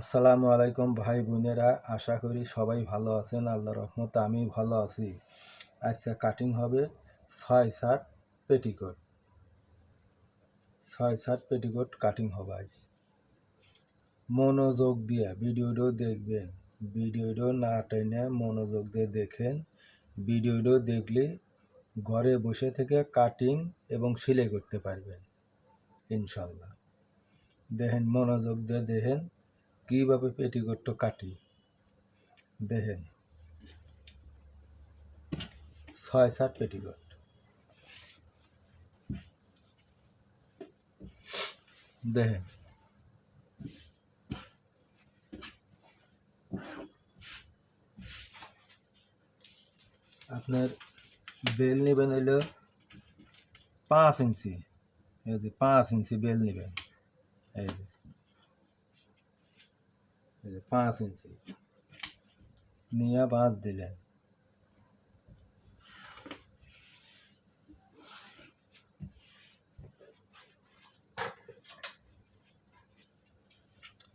আসসালামু আলাইকুম ভাই বোনেরা, আশা করি সবাই ভালো আছেন, আল্লাহ রহমত আমি ভালো আছি। আচ্ছা কাটিং হবে ছয় সাত পেটিকোট। ছয় সাত পেটিকোট কাটিং হবে আজ। মনোযোগ দিয়ে ভিডিওটাও দেখবেন। ভিডিওটাও না টেনে মনোযোগ দিয়ে দেখেন। ভিডিওটাও দেখলে ঘরে বসে থেকে কাটিং এবং সেলাই করতে পারবেন, ইনশাল্লাহ। দেখেন, মনোযোগ দিয়ে দেখেন। কীভাবে পেটিকোটটা কাটি? দেখেন। ছয় সাত পেটিকোট। দেখেন। আপনার বেল নেবেন হইল পাঁচ ইঞ্চি। এই যে পাঁচ ইঞ্চি বেল নেবেন। এই যে। এই যে পাঁচ ইঞ্চি নিয়ে বাঁচ দিলেন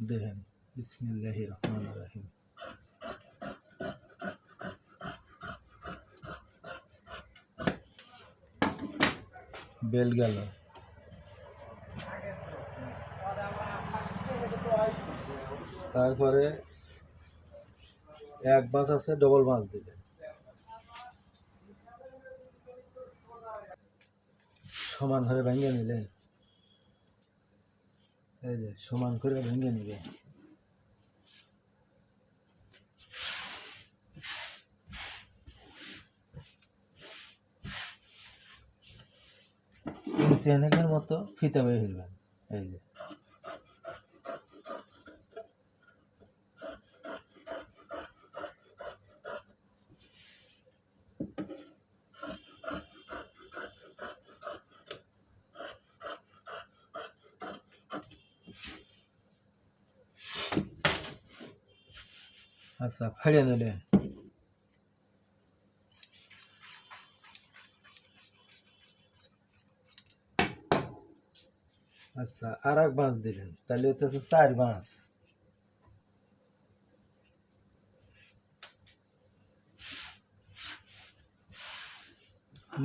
দেখেন বিসমিল্লাহ রহমান রাহিম বেল তারপরে এক বাঁশ আছে ডবল বাঁশ দিলেন সমান করে ভেঙে নিলে। এই যে, সমান করে ভেঙে নিবে ইঞ্চি অনেকের মতো ফিতা বের ফেলবেন এই যে। আচ্ছা ফাড়িয়ে নিলেন আচ্ছা আর এক বাঁশ দিলেন, তাহলে হচ্ছে চার বাঁশ।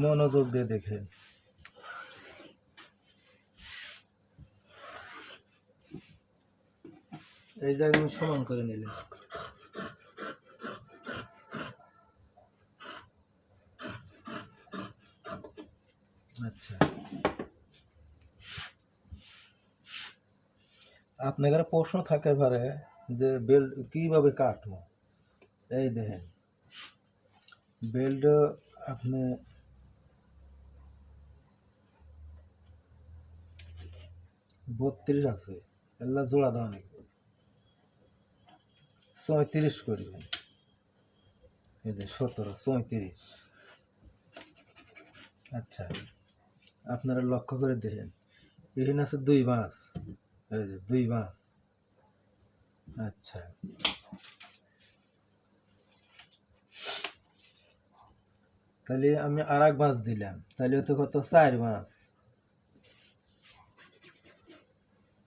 মনোযোগ দিয়ে দেখেন। এই জায়গায় সমান করে নিলেন আচ্ছা। আপনাদের প্রশ্ন থাকে পারে যে বেল্ট কীভাবে কাটবো? এই দেখেন। বেল্ট আপনি বত্রিশ আছে। এল্লা জোড়া দেওয়া নাকি? চৌত্রিশ করবেন। এই যে সতেরো চৌত্রিশ আচ্ছা। আপনারা লক্ষ্য করে দেখেন। এখানে আছে দুই বাঁশ। দুই বাঁশ। আচ্ছা। তাহলে আমি আর এক বাঁশ দিলাম। তাহলে হতো কত? চার বাঁশ।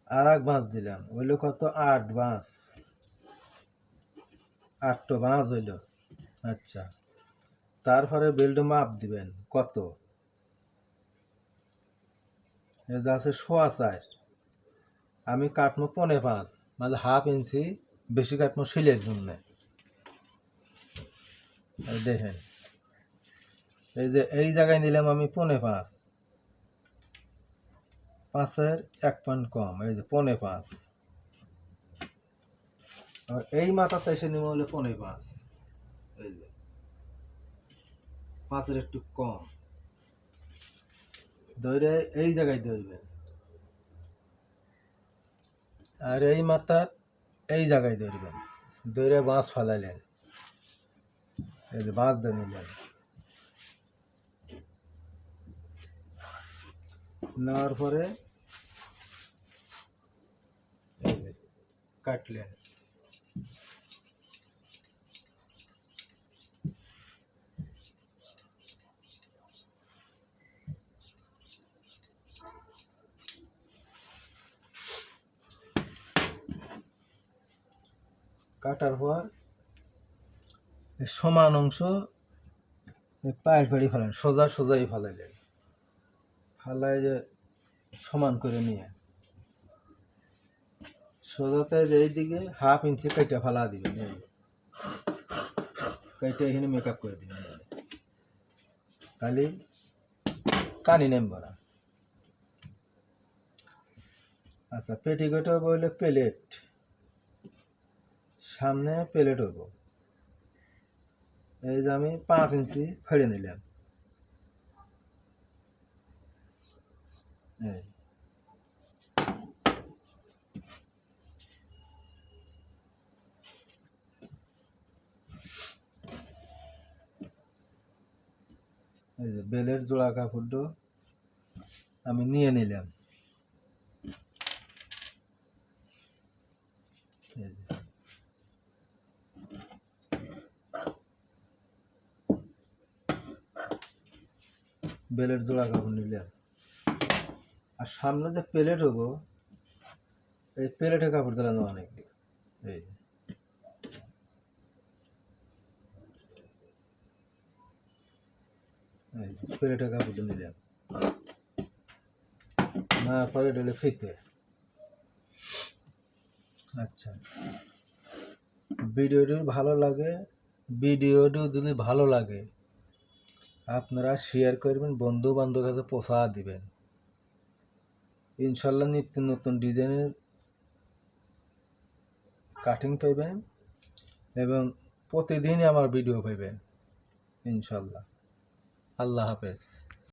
আর এক বাঁশ দিলাম। হইল কত? আট বাঁশ। আটটো বাঁশ হইল। আচ্ছা। তারপরে বেল্ট মাপ দিবেন। কত? যা আছে সোয়া চার। আমি কাটবো পনে পাঁচ মানে হাফ ইঞ্চি বেশি কাটবো শিলের জন্যে। দেখেন, এই যে এই জায়গায় নিলাম আমি পনে পাঁচ। পাঁচের এক পয়েন্ট কম, এই যে পনে পাঁচ। আর এই মাথাতে এসে নিব হলে পনে পাঁচ। এই যে, পাঁচের একটু কম। ধরে এই জায়গায় ধরবেন আর এই মাথার এই জায়গায় ধরবেন ধরে বাঁশ ফালাইলেন। এই যে বাঁশ নিলেন। নেওয়ার পরে কাটলেন। কাটার পর সমান অংশ পায়ের পাড়ি ফেলেন, সোজা সোজাই ফেলাইলেন ফালাই যে সমান করে নিয়ে সোজাতে যে এইদিকে হাফ ইঞ্চি কেটে ফেলা দিবেন। কেটে এখানে মেকআপ করে দিবেন। তাহলে কানি নেমব না আচ্ছা পেটিকোট হইলে প্লেট সামনে প্লেট হইব। এই যে আমি পাঁচ ইঞ্চি ফেড়ে নিলাম। এই। এই যে বেলের জোড়া কাপড়টা আমি নিয়ে নিলাম। বেলের জোড়া কাপড় নিলাম আর সামনে যে প্লেট হব, এই প্লেটে কাপড় দিলাম অনেক এই। প্লেটে কাপড় নিলাম। না পরে ডলে ফিতে। আচ্ছা। ভিডিওটি ভালো লাগে, ভিডিওটি যদি ভালো লাগে আপনারা শেয়ার করবেন বন্ধু বান্ধবের কাছে পোষা দিবেন। ইনশাল্লাহ নিত্য নতুন ডিজাইনের কাটিং পাইবেন এবং প্রতিদিনই আমার ভিডিও পাইবেন, ইনশাল্লাহ। আল্লাহ হাফেজ।